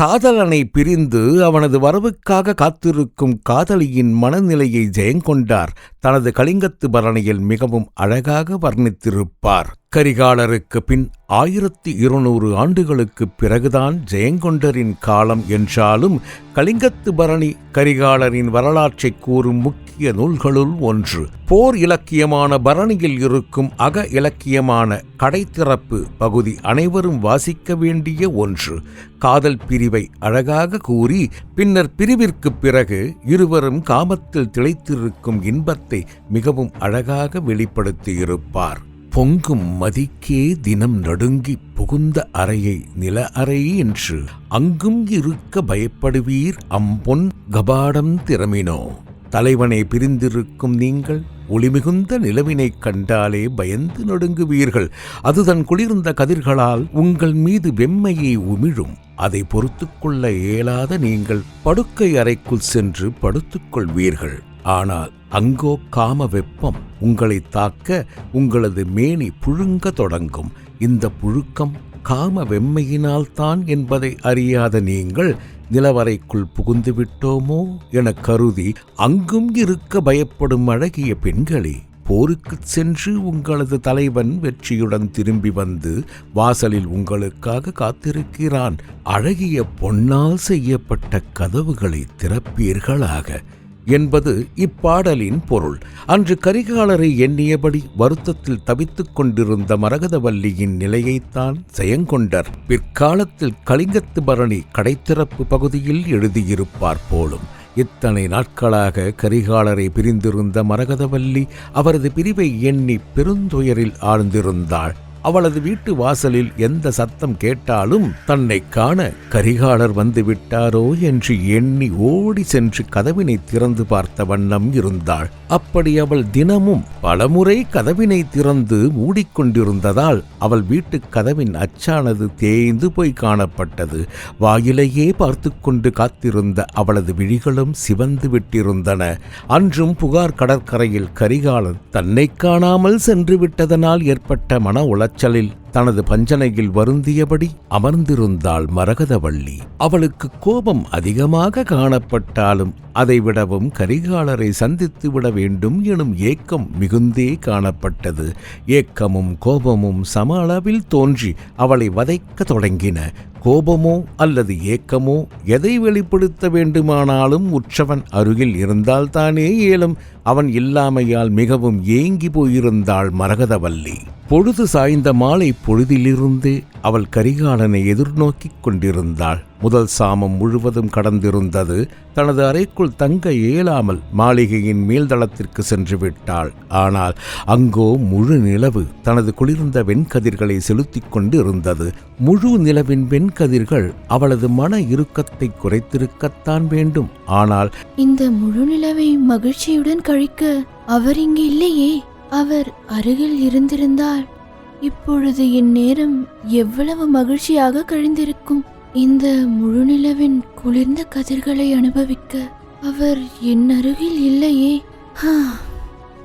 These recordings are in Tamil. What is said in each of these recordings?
காதலனை பிரிந்து அவனது வரவுக்காக காத்திருக்கும் காதலியின் மனநிலையை ஜெயங்கொண்டார் தனது கலிங்கத்து பரணியில் மிகவும் அழகாக வர்ணித்திருப்பார். கரிகாலருக்கு பின் ஆயிரத்தி இருநூறு ஆண்டுகளுக்குப் பிறகுதான் ஜெயங்கொண்டரின் காலம் என்றாலும் கலிங்கத்து பரணி கரிகாலரின் வரலாற்றைக் கூறும் முக்கிய நூல்களுள் ஒன்று. போர் இலக்கியமான பரணியில் இருக்கும் அக இலக்கியமான கடைத்திறப்பு பகுதி அனைவரும் வாசிக்க வேண்டிய ஒன்று. காதல் பிரிவை அழகாக கூறி பின்னர் பிரிவிற்குப் பிறகு இருவரும் காமத்தில் திளைத்திருக்கும் இன்பத்தை மிகவும் அழகாக வெளிப்படுத்தியிருப்பார். பொங்கும் மதிக்கே தினம் நடுங்கி புகுந்த அறையை நில அறை என்று. அங்கும் இருக்க பயப்படுவீர் அம்பொன் கபாடம் திறமினோ. தலைவனை பிரிந்திருக்கும் நீங்கள் ஒளிமிகுந்த நிலவினைக் கண்டாலே பயந்து நடுங்குவீர்கள். அது தன் குளிர்ந்த கதிர்களால் உங்கள் மீது வெம்மையை உமிழும். அதை பொறுத்துக்கொள்ள இயலாத நீங்கள் படுக்கை அறைக்குள் சென்று படுத்துக்கொள்வீர்கள் ஆனால் அங்கோ காம வெப்பம் உங்களை தாக்க உங்களது மேனி புழுங்க தொடங்கும். இந்த புழுக்கம் காம வெம்மையினால்தான் என்பதை அறியாத நீங்கள் நிலவரைக்குள் புகுந்து விட்டோமோ என கருதி அங்கும் இருக்க பயப்படும் அழகிய பெண்களே போருக்குச் சென்று உங்களது தலைவன் வெற்றியுடன் திரும்பி வந்து வாசலில் உங்களுக்காக காத்திருக்கிறான். அழகிய பொன்னால் செய்யப்பட்ட கதவுகளை திறப்பீர்களாக. என்பது இப்பாடலின் பொருள். அன்று கரிகாலரை எண்ணியபடி வருத்தத்தில் தவித்துக் கொண்டிருந்த மரகதவல்லியின் நிலையைத்தான் செயங்கொண்டர் பிற்காலத்தில் கலிங்கத்து பரணி கடைத்திறப்பு பகுதியில் எழுதியிருப்பார் போலும். இத்தனை நாட்களாக கரிகாலரை பிரிந்திருந்த மரகதவல்லி அவரது பிரிவை எண்ணி பெருந்துயரில் ஆழ்ந்திருந்தாள். அவளது வீட்டு வாசலில் எந்த சத்தம் கேட்டாலும் தன்னை காண கரிகாலர் வந்து விட்டாரோ என்று எண்ணி ஓடி சென்று கதவினை திறந்து பார்த்த வண்ணம் இருந்தாள். அப்படி அவள் தினமும் பலமுறை கதவினை திறந்து மூடிக்கொண்டிருந்ததால் அவள் வீட்டுக் கதவின் அச்சானது தேய்ந்து போய் காணப்பட்டது. வாயிலையே பார்த்து கொண்டு காத்திருந்த அவளது விழிகளும் சிவந்து விட்டிருந்தன. அன்றும் புகார் கடற்கரையில் கரிகாலன் தன்னை காணாமல் சென்று விட்டதனால் ஏற்பட்ட மன உளைச்சலில் தனது பஞ்சனையில் வருந்தியபடி அமர்ந்திருந்தாள் மரகதவள்ளி. அவளுக்கு கோபம் அதிகமாக காணப்பட்டாலும் அதைவிடவும் கரிகாலரை சந்தித்து விட வேண்டும் எனும் ஏக்கம் மிகுந்தே காணப்பட்டது. ஏக்கமும் கோபமும் சம அளவில் தோன்றி அவளை வதைக்க தொடங்கின. கோபமோ அல்லது ஏக்கமோ எதை வெளிப்படுத்த வேண்டுமானாலும் உற்றவன் அருகில் இருந்தால்தானே இயலும். அவன் இல்லாமையால் மிகவும் ஏங்கி போயிருந்தாள் மரகதவல்லி. பொழுது சாய்ந்த மாலை பொழுதிலிருந்து அவள் கரிகாலனை எதிர்நோக்கிக் கொண்டிருந்தாள். முதல் சாமம் முழுவதும் கடந்திருந்தது. தனது அறைக்குள் தங்க இயலாமல் மாளிகையின் மேல்தளத்திற்கு சென்று விட்டாள். ஆனால் அங்கோ முழு நிலவு தனது குளிர்ந்த வெண்கதிர்களை செலுத்திக் கொண்டு இருந்தது முழு நிலவின் வெண்கதிர்கள் அவளது மன இறுக்கத்தை குறைத்திருக்கத்தான் வேண்டும். ஆனால் இந்த முழு நிலவை மகிழ்ச்சியுடன் கழிக்க அவர் இங்கு இல்லையே. அவர் அருகில் இருந்திருந்தால் இப்பொழுது இந்நேரம் எவ்வளவு மகிழ்ச்சியாக கழிந்திருக்கும். இந்த முழுநிலவின் குளிர்ந்த கதிர்களை அனுபவிக்க அவர் என் அருகில் இல்லையே. ஹா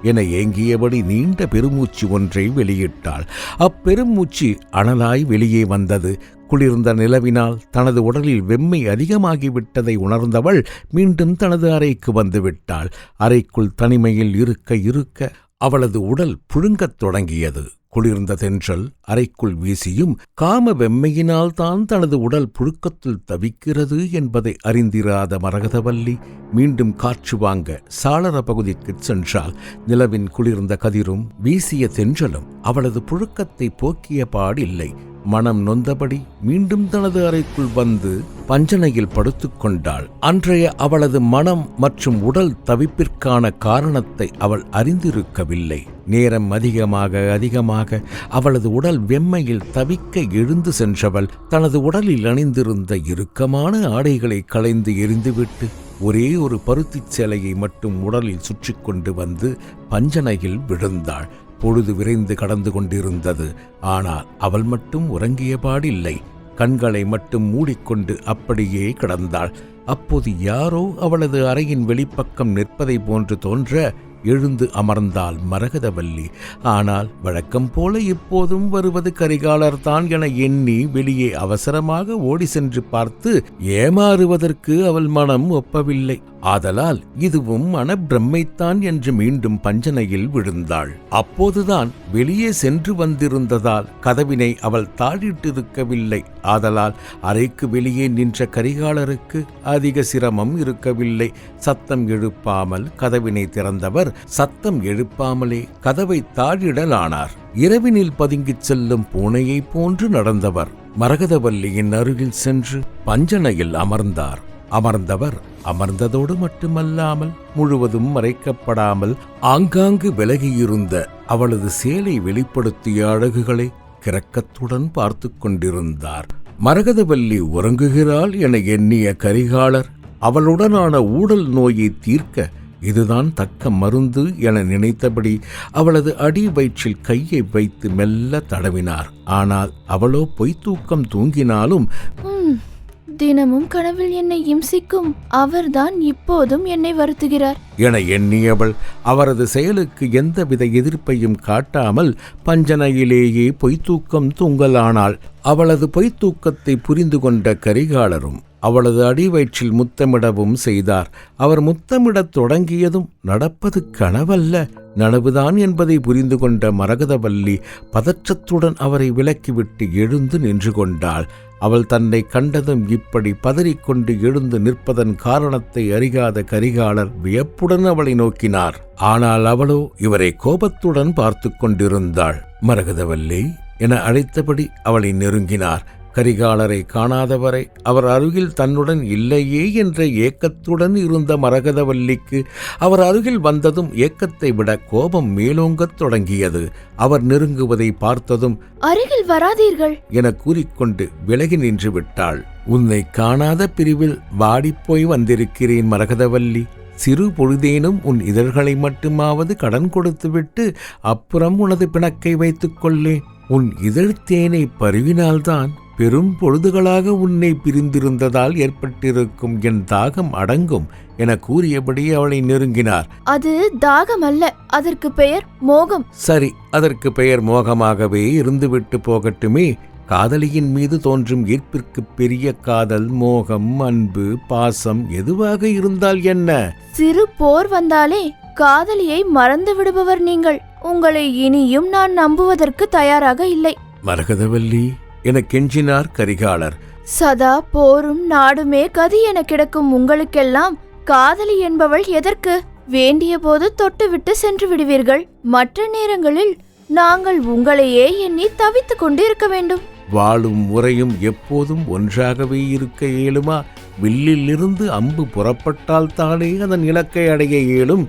என ஏங்கியபடி நீண்ட பெருமூச்சு ஒன்றை வெளியிட்டாள். அப்பெருமூச்சு அனலாய் வெளியே வந்தது. குளிர்ந்த நிலவினால் தனது உடலில் வெம்மை அதிகமாகிவிட்டதை உணர்ந்தவள் மீண்டும் தனது அறைக்கு வந்துவிட்டாள். அறைக்குள் தனிமையில் இருக்க இருக்க அவளது உடல் புழுங்கத் தொடங்கியது. குளிர்ந்த தென்றல் அறைக்குள் வீசியும் காம வெம்மையினால்தான் தனது உடல் புழுக்கத்தில் தவிக்கிறது என்பதை அறிந்திராத மரகதவல்லி மீண்டும் காற்று வாங்க சாளர பகுதிக்குச் சென்றால் நிலவின் குளிர்ந்த கதிரும் வீசிய தென்றலும் அவளது புழுக்கத்தை போக்கிய பாடில்லை. மனம் நொந்தபடி மீண்டும் தனது அறைக்குள் வந்து பஞ்சனையில் படுத்துக்கொண்டாள் அன்றைய அவளது மனம் மற்றும் உடல் தவிப்பிற்கான காரணத்தை அவள் அறிந்திருக்கவில்லை. நேரம் அதிகமாக அதிகமாக அவளது உடல் வெம்மையில் தவிக்க எழுந்து சென்றவள் தனது உடலில் அணிந்திருந்த இறுக்கமான ஆடைகளை களைந்து எரிந்துவிட்டு ஒரே ஒரு பருத்திச் சேலையை மட்டும் உடலில் சுற்றிக் கொண்டு வந்து பஞ்சனையில் விழுந்தாள். பொழுது விரைந்து கடந்து கொண்டிருந்தது. ஆனால் அவள் மட்டும் உறங்கியபாடில்லை கண்களை மட்டும் மூடிக்கொண்டு அப்படியே கிடந்தாள். அப்போது யாரோ அவளது அறையின் வெளிப்பக்கம் நிற்பதை போன்று தோன்ற எழுந்து அமர்ந்தாள் மரகதவல்லி. ஆனால் வழக்கம் போல இப்போதும் வருவது கரிகாலர் தான் என எண்ணி வெளியே அவசரமாக ஓடி சென்று பார்த்து ஏமாறுவதற்கு அவள் மனம் ஒப்பவில்லை. ஆதலால் இதுவும் மனப்பிரம்மைத்தான் என்று மீண்டும் பஞ்சனையில் விழுந்தாள். அப்போதுதான் வெளியே சென்று வந்திருந்ததால் கதவினை அவள் தாழிட்டிருக்கவில்லை. ஆதலால் அறைக்கு வெளியே நின்ற கரிகாலருக்கு அதிக சிரமம் இருக்கவில்லை. சத்தம் எழுப்பாமல் கதவினை திறந்தவர் சத்தம் எழுப்பாமலே கதவை தாழிடலானார். இரவினில் பதுங்கிச் செல்லும் பூனையைப் போன்று நடந்தவர். மரகதவல்லியின் அருகில் சென்று பஞ்சனையில் அமர்ந்தார். அமர்ந்தவர் அமர்ந்ததோடு மட்டுமல்லாமல் முழுவதும் மறைக்கப்படாமல் ஆங்காங்கு விலகியிருந்த அவளது சேலை வெளிப்படுத்திய அழகுகளை கிரக்கத்துடன் பார்த்து கொண்டிருந்தார். மரகதவல்லி உறங்குகிறாள் என எண்ணிய கரிகாலர் அவளுடனான ஊடல் நோயை தீர்க்க இதுதான் தக்க மருந்து என நினைத்தபடி அவளது அடி வயிற்றில் கையை வைத்து மெல்ல தடவினார். ஆனால் அவளோ பொய்த்தூக்கம் தூங்கினாலும் ம், தினமும் கனவில் என்னை இம்சிக்கும். அவர்தான் இப்போதும் என்னை வருத்துகிறார். என எண்ணியவள் அவரது செயலுக்கு எந்தவித எதிர்ப்பையும் காட்டாமல் பஞ்சனையிலேயே பொய்த்தூக்கம் தூங்கலானாள். அவளது பொய்த்தூக்கத்தை புரிந்து கொண்ட கரிகாலரும் அவளது அடிவயிற்றில் முத்தமிடவும் செய்தார். அவர் முத்தமிடத் தொடங்கியதும் நடப்பது கனவல்ல. நனவுதான் என்பதை புரிந்து கொண்ட மரகதவல்லி பதற்றத்துடன் அவரை விலக்கிவிட்டு எழுந்து நின்று கொண்டாள். அவள் தன்னை கண்டதும் இப்படி பதறிக்கொண்டு எழுந்து நிற்பதன் காரணத்தை அறியாத கரிகாலர் வியப்புடன் அவளை நோக்கினார். ஆனால் அவளோ இவரை கோபத்துடன் பார்த்து கொண்டிருந்தாள். மரகதவல்லி என அழைத்தபடி அவளை நெருங்கினார். கரிகாலரை காணாதவரை அவர் அருகில் தன்னுடன் இல்லையே என்ற ஏக்கத்துடன் இருந்த மரகதவல்லிக்கு அவர் அருகில் வந்ததும் ஏக்கத்தை விட கோபம் மேலோங்கத் தொடங்கியது. அவர் நெருங்குவதை பார்த்ததும் அருகில் வராதீர்கள். என கூறிக்கொண்டு விலகி நின்று விட்டாள். உன்னை காணாத பிரிவில் வாடிப்போய் வந்திருக்கிறேன் மரகதவல்லி. சிறு பொழுதேனும் உன் இதழ்களை மட்டுமாவது கடன் கொடுத்துவிட்டு அப்புறம் உனது பிணக்கை வைத்துக் கொள்ளேன். உன் இதழ்த்தேனை பருவினால்தான் பெரும் பொழுதுகளாக உன்னை பிரிந்திருந்ததால் ஏற்பட்டிருக்கும் என் தாகம் அடங்கும் என கூறியபடி அவளை நெருங்கினார். அது தாகம் அல்ல அதற்கு பெயர் மோகம். சரி அதற்கு பெயர் மோகமாகவே இருந்துவிட்டு போகட்டுமே. காதலியின் மீது தோன்றும் ஈர்ப்பிற்கு பெரிய காதல் மோகம் அன்பு பாசம் எதுவாக இருந்தால் என்ன? சிறு போர் வந்தாலே காதலியை மறந்து விடுபவர் நீங்கள். உங்களை இனியும் நான் நம்புவதற்கு தயாராக இல்லை. மரகதவல்லி என கெஞ்சினார் கரிகாலர். சதா போரும் நாடுமே கதி என கிடக்கும் உங்களுக்கெல்லாம் காதலி என்பவள் எதற்கு? வேண்டிய போது தொட்டுவிட்டு சென்று விடுவீர்கள். மற்ற நேரங்களில் நாங்கள் உங்களையே எண்ணி தவித்துக் கொண்டு இருக்க வேண்டும். வாளும் உரையும் எப்போதும் ஒன்றாகவே இருக்க இயலுமா? வில்லிலிருந்து அம்பு புறப்பட்டால் தானே அதன் இலக்கை அடைய இயலும்?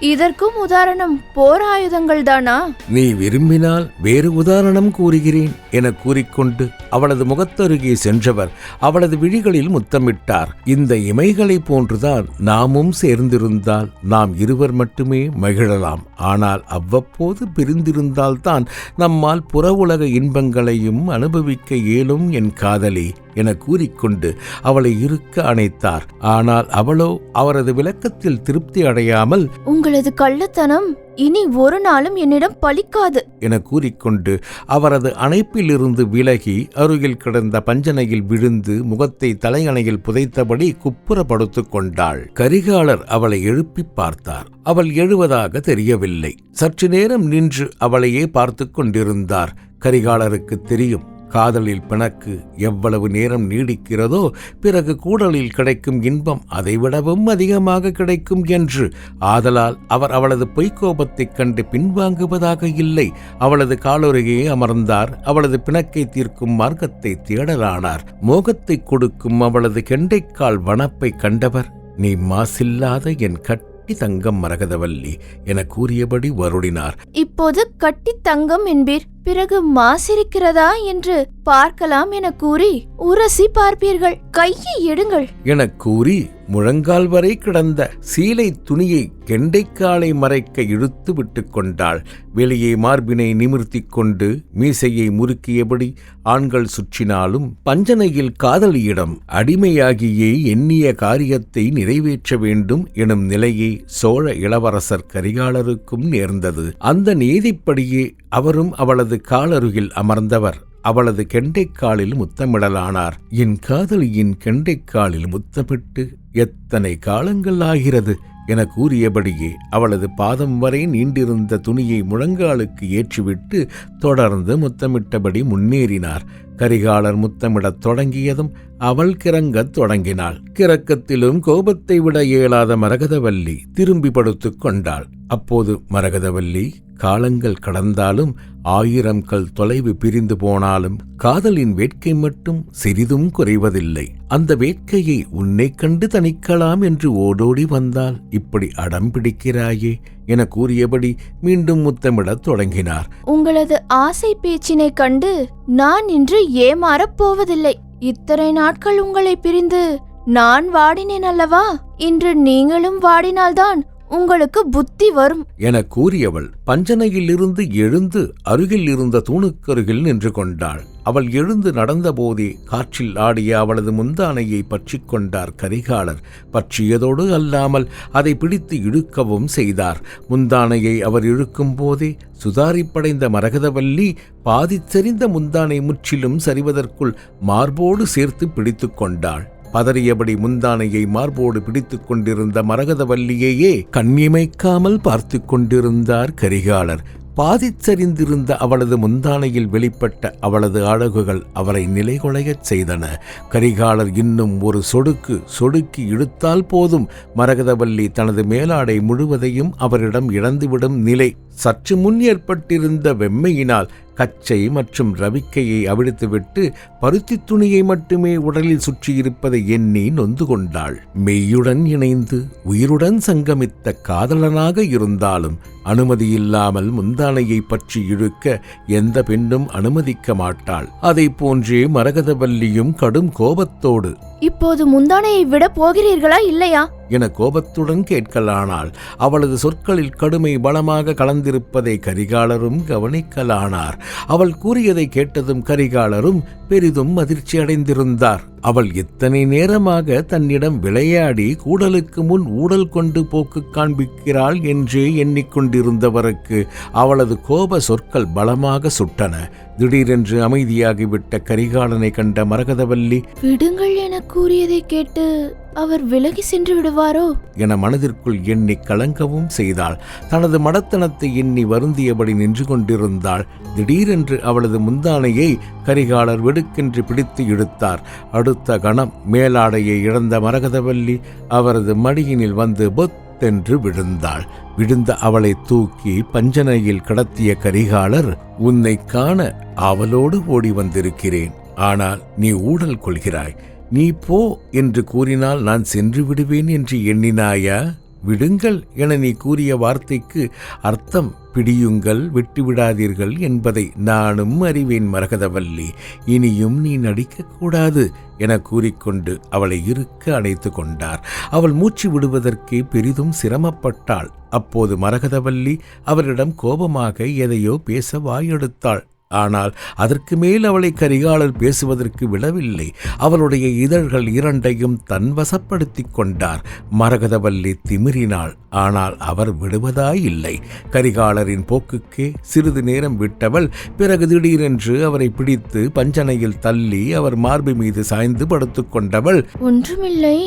இதற்கும் உதாரணம் போர் ஆயுதங்கள் தானா? நீ விரும்பினால் வேறு உதாரணம் கூறுகிறேன் என கூறிக்கொண்டு அவளது முகத்தருகே சென்றவர் அவளது விழிகளில் முத்தமிட்டார். இந்த இமைகளைப் போன்றுதான் நாமும் சேர்ந்திருந்தால் நாம் இருவர் மட்டுமே மகிழலாம். ஆனால் அவ்வப்போது பிரிந்திருந்தால்தான் நம்மால் புற உலக இன்பங்களையும் அனுபவிக்க இயலும் என் காதலி. என கூறிக்கொண்டு அவளை இருக்க அணைத்தார். ஆனால் அவளோ அவரது விளக்கத்தில் திருப்தி அடையாமல் உங்களது கள்ளத்தனம் இனி ஒரு நாளும் என்னிடம் பலிக்காது. என கூறிக்கொண்டு அவரது அணைப்பிலிருந்து விலகி அருகில் கிடந்த பஞ்சனையில் விழுந்து முகத்தை தலையணையில் புதைத்தபடி குப்புற படுத்துக் கொண்டாள். கரிகாலர் அவளை எழுப்பிப் பார்த்தார். அவள் எழுவதாக தெரியவில்லை. சற்று நேரம் நின்று அவளையே பார்த்துக் கொண்டிருந்தார். கரிகாலருக்கு தெரியும் காதலில் பிணக்கு எவ்வளவு நேரம் நீடிக்கிறதோ பிறகு கூடலில் கிடைக்கும் இன்பம் அதைவிடவும் அதிகமாக கிடைக்கும் என்று ஆதலால் அவர் அவளது பொய்க்கோபத்தைக் கண்டு பின்வாங்குவதாக இல்லை. அவளது காலொருகே அமர்ந்தார். அவளது பிணக்கை தீர்க்கும் மார்க்கத்தை தேடலானார். மோகத்தை கொடுக்கும் அவளது கெண்டைக்கால் வனப்பை கண்டவர் நீ மாசில்லாத என் கட்டி தங்கம் மரகதவல்லி என கூறியபடி வருடினார். இப்போது கட்டி தங்கம் என்பீர். பிறகு மாசிருக்கிறதா என்று பார்க்கலாம் என கூறி உரசி பார்ப்பீர்கள். கையை எடுங்கள். எனக் கூறி முழங்கால் வரை கிடந்த சீலை துணியை கெண்டைக்காலை மறைக்க இழுத்து விட்டு கொண்டாள். வெளியே மார்பினை நிமிர்த்திக் கொண்டு மீசையை முறுக்கியபடி ஆண்கள் சுற்றினாலும் பஞ்சனையில் காதலியிடம் அடிமையாகியே எண்ணிய காரியத்தை நிறைவேற்ற வேண்டும் எனும் நிலையை சோழ இளவரசர் கரிகாலருக்கும் நேர்ந்தது. அந்த நீதிப்படியே அவரும் அவளது காலருகில் அமர்ந்தவர். அவளது கெண்டைக்காலில் முத்தமிடலானார். என் காதலியின் கெண்டைக்காலில் முத்தமிட்டு எத்தனை காலங்கள் ஆகிறது என கூறியபடியே அவளது பாதம் வரை நீண்டிருந்த துணியை முழங்காலுக்கு ஏற்றிவிட்டு தொடர்ந்து முத்தமிட்டபடி முன்னேறினார். கரிகாலர் முத்தமிடத் தொடங்கியதும் அவள் கிறங்கத் தொடங்கினாள். கிறக்கத்திலும் கோபத்தை விட இயலாத மரகதவல்லி திரும்பி படுத்துக் கொண்டாள். அப்போது மரகதவல்லி காலங்கள் கடந்தாலும் ஆயிரம் கல் தொலைவு பிரிந்து போனாலும் காதலின் வேட்கை மட்டும் சிறிதும் குறைவதில்லை. அந்த வேட்கையை உன்னைக் கண்டு தணிக்கலாம் என்று ஓடோடி வந்தால் இப்படி அடம் பிடிக்கிறாயே என கூறியபடி மீண்டும் முத்தமிடத் தொடங்கினார். உங்களது ஆசை பேச்சினை கண்டு நான் இன்று ஏமாறப் போவதில்லை. இத்தனை நாட்கள் உங்களை பிரிந்து நான் வாடினேன் அல்லவா? இன்று நீங்களும் வாடினால்தான் உங்களுக்கு புத்தி வரும். என கூறியவள் பஞ்சனையிலிருந்து எழுந்து அருகில் இருந்த தூணுக்கருகில் நின்று கொண்டாள். அவள் எழுந்து நடந்தபோதே காற்றில் ஆடிய அவளது முந்தானையை பற்றி கொண்டார் கரிகாலர். பற்றியதோடு அல்லாமல் அதை பிடித்து இழுக்கவும் செய்தார். முந்தானையை அவர் இழுக்கும் போதே சுதாரிப்படைந்த மரகதவல்லி பாதிச்செறிந்த முந்தானை முற்றிலும் சரிவதற்குள் மார்போடு சேர்த்து பிடித்து கொண்டாள். பதறியபடி முந்தானையை மார்போடு பிடித்துக் கொண்டிருந்த மரகதவல்லியையே கண்ணிமைக்காமல் பார்த்து கொண்டிருந்தார் கரிகாலர். பாதிச்சரிந்திருந்த அவளது முந்தானையில் வெளிப்பட்ட அவளது அழகுகள் அவரை நிலைகுலையச் செய்தன. கரிகாலர் இன்னும் ஒரு சொடுக்கு சொடுக்கி இழுத்தால் போதும். மரகதவல்லி தனது மேலாடை முழுவதையும் அவரிடம் இழந்துவிடும் நிலை சற்று முன் ஏற்பட்டிருந்த வெம்மையினால் கச்சை மற்றும் ரவிக்கையை அவிழ்த்துவிட்டு பருத்தி துணியை மட்டுமே உடலில் சுற்றியிருப்பதை எண்ணி நொந்து கொண்டாள். மெய்யுடன் இணைந்து உயிருடன் சங்கமித்த காதலனாக இருந்தாலும் அனுமதியில்லாமல் முந்தானையை பற்றி இழுக்க எந்த பெண்ணும் அனுமதிக்க மாட்டாள். அதைப் போன்றே மரகதவல்லியும் கடும் கோபத்தோடு இப்போது முந்தானையை விட போகிறீர்களா இல்லையா? என கோபத்துடன் கேட்கலானாள். அவளது சொற்களில் கடுமை பலமாக கலந்திருப்பதை கரிகாலரும் கவனிக்கலானார். அவள் கூறியதை கேட்டதும் கரிகாலரும் பெரிதும் அதிர்ச்சி அடைந்திருந்தார் அவள் எத்தனை நேரமாக தன்னிடம் விளையாடி கூடலுக்கு முன் ஊடல் கொண்டு போக்கு காண்பிக்கிறாள் என்றே எண்ணிக்கொண்டிருந்தவருக்கு அவளது கோப சொற்கள் பலமாக சுட்டன. திடீரென்று அமைதியாகிவிட்ட கரிகாலனை கண்ட மரகதவல்லி விடுங்கள் என கூறியதை கேட்டு அவர் விலகி சென்று விடுவாரோ? என மனதிற்குள் எண்ணி கலங்கவும் செய்தாள். தனது மடத்தனத்தை எண்ணி வருந்தியபடி நின்று கொண்டிருந்தாள். திடீரென்று அவளது முந்தானையை கரிகாலர் வெடுக்கென்று பிடித்து இழுத்தார். அடுத்த கணம் மேலாடையை இழந்த மரகதவல்லி அவரது மடியினில் வந்து பொத்தென்று விழுந்தாள். விழுந்த அவளை தூக்கி பஞ்சனையில் கடத்திய கரிகாலர் உன்னை காண அவளோடு ஓடி வந்திருக்கிறேன். ஆனால் நீ ஊடல் கொள்கிறாய். நீ போ என்று கூறினால் நான் சென்று விடுவேன் என்று எண்ணினாயா? விடுங்கள் என நீ கூறிய வார்த்தைக்கு அர்த்தம் பிடியுங்கள் விட்டுவிடாதீர்கள் என்பதை நானும் அறிவேன் மரகதவல்லி இனியும் நீ நடிக்கக்கூடாது என கூறிக்கொண்டு அவளை இருக்க அணைத்து கொண்டார். அவள் மூச்சு விடுவதற்கே பெரிதும் சிரமப்பட்டாள். அப்போது மரகதவல்லி அவரிடம் கோபமாக எதையோ பேச வாயெடுத்தாள். ஆனால் அதற்கு மேல் அவளை கரிகாலர் பேசுவதற்கு விடவில்லை அவளுடைய இதழ்கள் இரண்டையும் தன் வசப்படுத்தி கொண்டார். மரகதவல்லி திமிரினாள். ஆனால் அவர் விடுவதாயில்லை. கரிகாலரின் போக்குக்கே சிறிது நேரம் விட்டவள் பிறகு திடீரென்று அவரை பிடித்து பஞ்சனையில் தள்ளி அவர் மார்பு மீது சாய்ந்து படுத்துக்கொண்டவள் ஒன்றுமில்லை.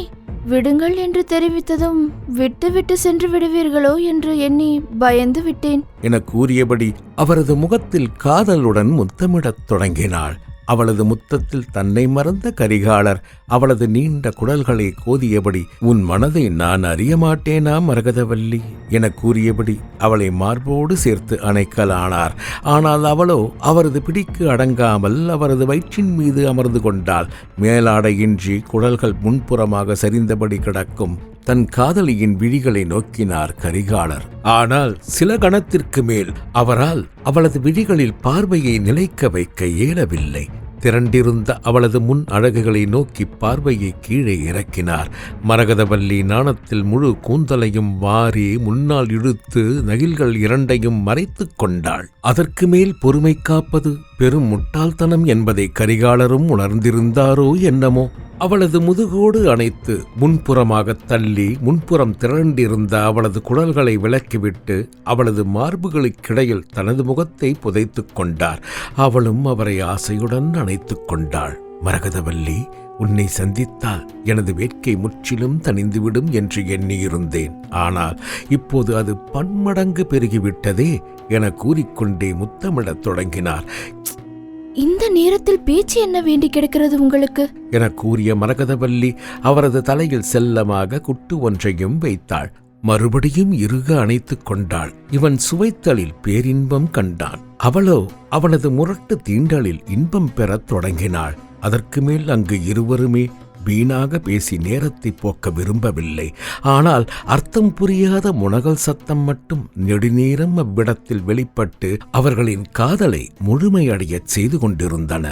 விடுங்கள் என்று தெரிவித்ததும் விட்டு விட்டு சென்று விடுவீர்களோ என்று எண்ணி பயந்து விட்டேன். என கூறியபடி அவரது முகத்தில் காதலுடன் முத்தமிடத் தொடங்கினாள். அவளது முத்தத்தில் தன்னை மறந்த கரிகாலர் அவளது நீண்ட குடல்களை கோதியபடி உன் மனதை நான் அறிய மாட்டேனா மரகதவல்லி? என கூறியபடி அவளை மார்போடு சேர்த்து அணைக்கலானார். ஆனால் அவளோ அவரது பிடிக்கு அடங்காமல் அவரது வயிற்றின் மீது அமர்ந்து கொண்டாள். மேலாடையின்றி குடல்கள் முன்புறமாக சரிந்தபடி கிடக்கும் தன் காதலியின் விழிகளை நோக்கினார் கரிகாலர். ஆனால் சில கணத்திற்கு மேல் அவரால் அவளது விழிகளில் பார்வையை நிலைக்க வைக்க இயலவில்லை. திரண்டிருந்த அவளது முன் அழகுகளை நோக்கி பார்வையை கீழே இறக்கினார். மரகதவல்லி நாணத்தில் முழு கூந்தலையும் வாரி முன்னால் இழுத்து நகில்கள் இரண்டையும் மறைத்துக் கொண்டாள். அதற்கு மேல் பொறுமை காப்பது பெரும் முட்டாள்தனம் என்பதை கரிகாலரும் உணர்ந்திருந்தாரோ என்னமோ. அவளது முதுகோடு அணைத்து முன்புறமாக தள்ளி முன்புறம் திரண்டிருந்த அவளது குழல்களை விலக்கிவிட்டு அவளது மார்புகளுக்கிடையில் தனது முகத்தை புதைத்துக் கொண்டார். அவளும் அவரை ஆசையுடன் அணைத்துக் கொண்டாள். மரகதவல்லி உன்னை சந்தித்தால் எனது வேட்கை முற்றிலும் தணிந்துவிடும் என்று எண்ணியிருந்தேன். ஆனால் இப்போது அது பன்மடங்கு பெருகிவிட்டதே என கூறிக்கொண்டே முத்தமிடத் தொடங்கினார். இந்த நேரத்தில் பேச்சு என்ன வேண்டி கிடக்கிறது உங்களுக்கு? என கூறிய மரகதவல்லி அவரது தலையில் செல்லமாக குட்டு ஒன்றையும் வைத்தாள். மறுபடியும் இறுக அணைத்துக் கொண்டாள். இவன் சுவைத்தலில் பேரின்பம் கண்டான். அவளோ அவனது முரட்டு தீண்டலில் இன்பம் பெறத் தொடங்கினாள். அதற்கு மேல் அங்கு இருவருமே வீணாக பேசி நேரத்தை போக்க விரும்பவில்லை. ஆனால் அர்த்தம் புரியாத முனகல் சத்தம் மட்டும் நெடுநேரம் அவ்விடத்தில் வெளிப்பட்டு அவர்களின் காதலை முழுமையடையச் செய்து கொண்டிருந்தன.